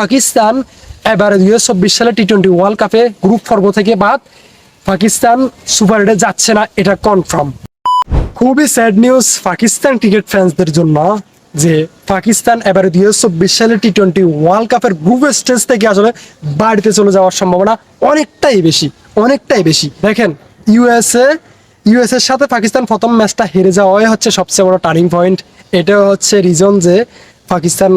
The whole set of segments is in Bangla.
পাকিস্তান এবারে দুই চব্বিশ সালে টি টোয়েন্টি ওয়ার্ল্ড কাপে গ্রুপ পর্ব থেকে বাদ পাকিস্তান সুপার এইটে যাচ্ছে না, এটা কনফার্ম খুবই স্যাড নিউজ পাকিস্তান ক্রিকেট ফ্যান্সদের জন্য যে পাকিস্তান এবারে দুই চব্বিশ সালে টি টোয়েন্টি ওয়ার্ল্ড কাপের গ্রুপ স্টেজ থেকে আসলে বাড়িতে চলে যাওয়ার সম্ভাবনা অনেকটাই বেশি অনেকটাই বেশি। দেখেন ইউএসএ ইউএস এর সাথে পাকিস্তান প্রথম ম্যাচটা হেরে যাওয়াই হচ্ছে সবচেয়ে বড় টার্নিং পয়েন্ট এটা হচ্ছে রিজন যে পাকিস্তান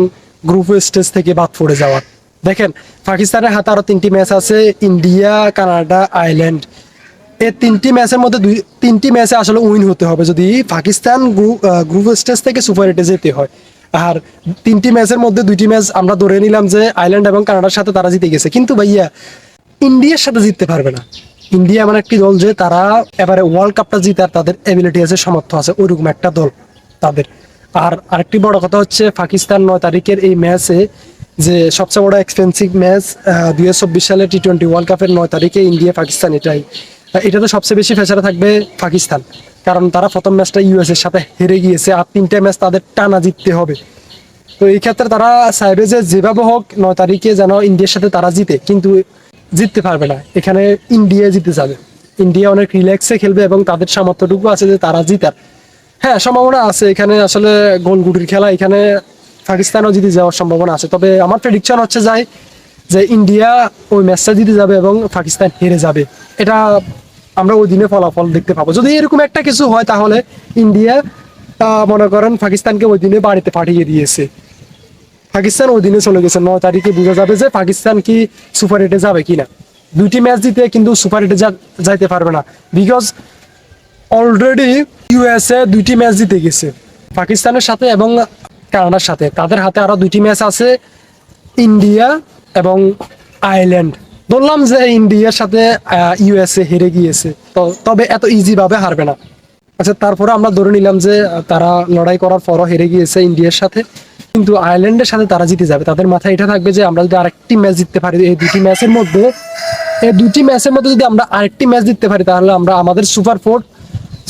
গ্রুপ স্টেজ থেকে বাদ পড়ে যাওয়ার দেখেন, পাকিস্তানের হাতে আরও তিনটি ম্যাচ আছে, ইন্ডিয়া, কানাডা আইল্যান্ড এই তিনটি ম্যাচের মধ্যে দুই, তিনটি ম্যাচে আসলে উইন হতে হবে। যদি পাকিস্তান গ্রুপ স্টেজ থেকে সুপার এইটে যেতে হয়, আর তিনটি ম্যাচের মধ্যে দুইটি ম্যাচ আমরা ধরে নিলাম যে আইল্যান্ড এবং কানাডার সাথে তারা জিতে গেছে। কিন্তু ভাইয়া, ইন্ডিয়ার সাথে জিততে পারবে না। ইন্ডিয়া এমন একটি দল যে তারা এবারে ওয়ার্ল্ড কাপটা জিতার তাদের এবিলিটি আছে, সামর্থ্য আছে, ওইরকম একটা দল তাদের। আর আরেকটি বড় কথা হচ্ছে পাকিস্তান নয় তারিখের এই ম্যাচে যে সবচেয়ে বড় এক্সপেন্সিভ ম্যাচ দুই চব্বিশ সালে টি টোয়েন্টি ওয়ার্ল্ড কাপের নয় তারিখে ইন্ডিয়া, পাকিস্তান এটাই। এটা তো সবচেয়ে বেশি ফেসারে থাকবে পাকিস্তান। কারণ তারা প্রথম ম্যাচটা ইউএস এর সাথে হেরে গিয়েছে, আর তিনটে ম্যাচ তাদের টানা জিততে হবে। তো এই ক্ষেত্রে তারা চাইবে যে যেভাবে হোক, নয় তারিখে যেন ইন্ডিয়ার সাথে তারা জিতে, কিন্তু জিততে পারবে না। এখানে ইন্ডিয়া জিতে যাবে। ইন্ডিয়া অনেক রিল্যাক্সে খেলবে এবং তাদের সামর্থ্যটুকু আছে যে তারা জিতার। হ্যাঁ সম্ভাবনা আছে। এখানে আসলে গোলগুটির খেলা, এখানে পাকিস্তানও জিতে যাওয়ার সম্ভাবনা আছে। তবে আমার প্রেডিকশন হচ্ছে যাই, যে ইন্ডিয়া ওই ম্যাচটা জিতে যাবে এবং পাকিস্তান হেরে যাবে। এটা আমরা ওই দিনে ফলাফল দেখতে পাবো। যদি এরকম একটা কিছু হয়, তাহলে ইন্ডিয়া মনে করেন পাকিস্তানকে ওই দিনে বাড়িতে পাঠিয়ে দিয়েছে। পাকিস্তান ওই দিনে চলে গেছে। নয় তারিখে বোঝা যাবে যে পাকিস্তান কি সুপার এইটে যাবে কিনা। দুইটি ম্যাচ জিতে কিন্তু সুপার এইটে যাইতে পারবে না। বিকজ অলরেডি ইউএসএ দুইটি ম্যাচ জিতে গেছে। পাকিস্তানের সাথে এবং কানাডার সাথে। তাদের হাতে আরও দুইটি ম্যাচ আছে ইন্ডিয়া এবং আয়ারল্যান্ড। বললাম যে ইন্ডিয়ার সাথে ইউএসএ হেরে গিয়েছে। তো তবে এত ইজি ভাবে হারবে না। আচ্ছা তারপরে আমরা ধরে নিলাম যে তারা লড়াই করার পরও হেরে গিয়েছে ইন্ডিয়ার সাথে। কিন্তু আয়ারল্যান্ডের সাথে তারা জিতে যাবে। তাদের মাথায় এটা থাকবে যে, আমরা যদি আরেকটি ম্যাচ জিততে পারি, এই দুটি ম্যাচের মধ্যে, এই দুটি ম্যাচের মধ্যে যদি আমরা আরেকটি ম্যাচ জিততে পারি, তাহলে আমরা আমাদের সুপার ফোর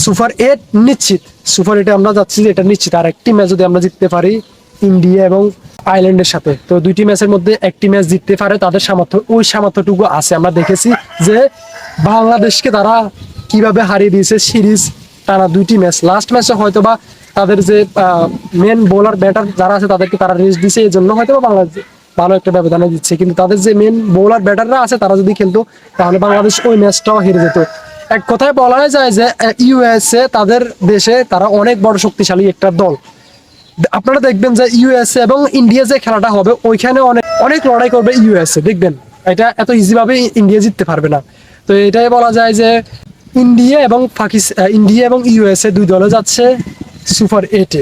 সুপার এইট নিশ্চিত। সুপার এইটে আমরা যাচ্ছি যে এটা নিশ্চিত। আর একটি ম্যাচ যদি আমরা জিততে পারি ইন্ডিয়া এবং আয়ারল্যান্ডের সাথে, তো দুইটি ম্যাচের মধ্যে একটি ম্যাচ জিততে পারে তাদের সামর্থ্য, ওই সামর্থ্যটুকু আছে। আমরা দেখেছি যে বাংলাদেশকে তারা কীভাবে হারিয়ে দিয়েছে সিরিজ টানা দুইটি ম্যাচ। লাস্ট ম্যাচে হয়তো বা তাদের যে মেন বোলার ব্যাটার যারা আছে তাদেরকে তারা রেস্ট দিছে এই জন্য হয়তো বা বাংলাদেশ ভালো একটা ব্যবধানে দিচ্ছে। কিন্তু তাদের যে মেন বোলার ব্যাটাররা আছে, তারা যদি খেলতো, তাহলে বাংলাদেশ ওই ম্যাচটাও হেরে যেত। এক কথায় বলা যায় যে ইউএসএ তাদের দেশে তারা অনেক বড় শক্তিশালী একটা দল। আপনারা দেখবেন যে ইউএসএ এবং ইন্ডিয়া যে খেলাটা হবে, ওইখানে অনেক অনেক লড়াই করবে ইউএসএ দেখবেন? এটা এত ইজি ভাবে ইন্ডিয়া জিততে পারবে না। তো এটাই বলা যায় যে ইন্ডিয়া এবং পাকিস্তান ইন্ডিয়া এবং ইউএসএ দুই দলে যাচ্ছে সুপার এইটে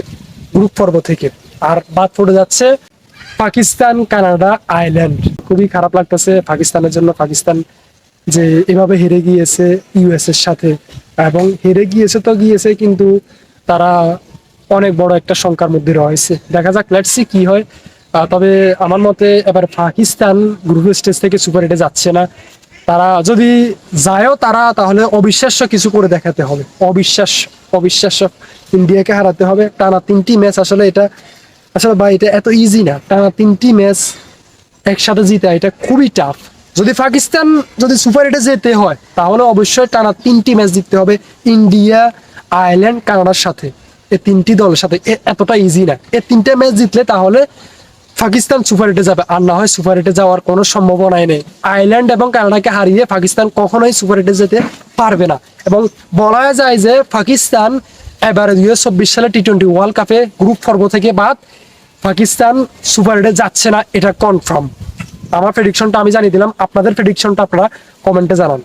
গ্রুপ পর্ব থেকে। আর বাদ পড়ে যাচ্ছে পাকিস্তান, কানাডা আইল্যান্ড খুবই খারাপ লাগতেছে পাকিস্তানের জন্য। পাকিস্তান যে এভাবে হেরে গিয়েছে ইউএস এর সাথে এবং হেরে গিয়েছে তো গিয়েছে, কিন্তু তারা অনেক বড় একটা সংখ্যার মধ্যে রয়েছে। দেখা যাক লেটস কি হয়। তবে আমার মতে এবার পাকিস্তান গ্রুপ স্টেজ থেকে সুপার এটে যাচ্ছে না। তারা যদি যায়ও তারা, তাহলে অবিশ্বাস্য কিছু করে দেখাতে হবে। অবিশ্বাস অবিশ্বাস্য ইন্ডিয়াকে হারাতে হবে। টানা তিনটি ম্যাচ আসলে এটা, আসলে ভাই, এটা এত ইজি না। টানা তিনটি ম্যাচ একসাথে জিতা, এটা খুবই টাফ যদি পাকিস্তান যদি সুপার এইটে যেতে হয়, তাহলে অবশ্যই টানা তিনটি ম্যাচ জিততে হবে ইন্ডিয়া, আয়ারল্যান্ড, কানাডার সাথে। এই তিনটি দলের সাথে। এ- এতটা ইজি না। এই তিনটে ম্যাচ জিতলে তাহলে পাকিস্তান সুপার এইটে যাবে। আর না হয় সুপার এইটে যাওয়ার কোনো সম্ভাবনাই নেই। আয়ারল্যান্ড এবং কানাডাকে হারিয়ে পাকিস্তান কখনোই সুপার এইটে যেতে পারবে না। এবং বলা যায় যে পাকিস্তান এবারে দুই হাজার চব্বিশ সালে টি টোয়েন্টি ওয়ার্ল্ড কাপে গ্রুপ পর্ব থেকে বাদ, পাকিস্তান সুপার এইটে যাচ্ছে না, এটা কনফার্ম আমার প্রেডিকশনটা আমি জানিয়ে দিলাম। আপনাদের প্রেডিকশনটা আপনারা কমেন্টে জানান।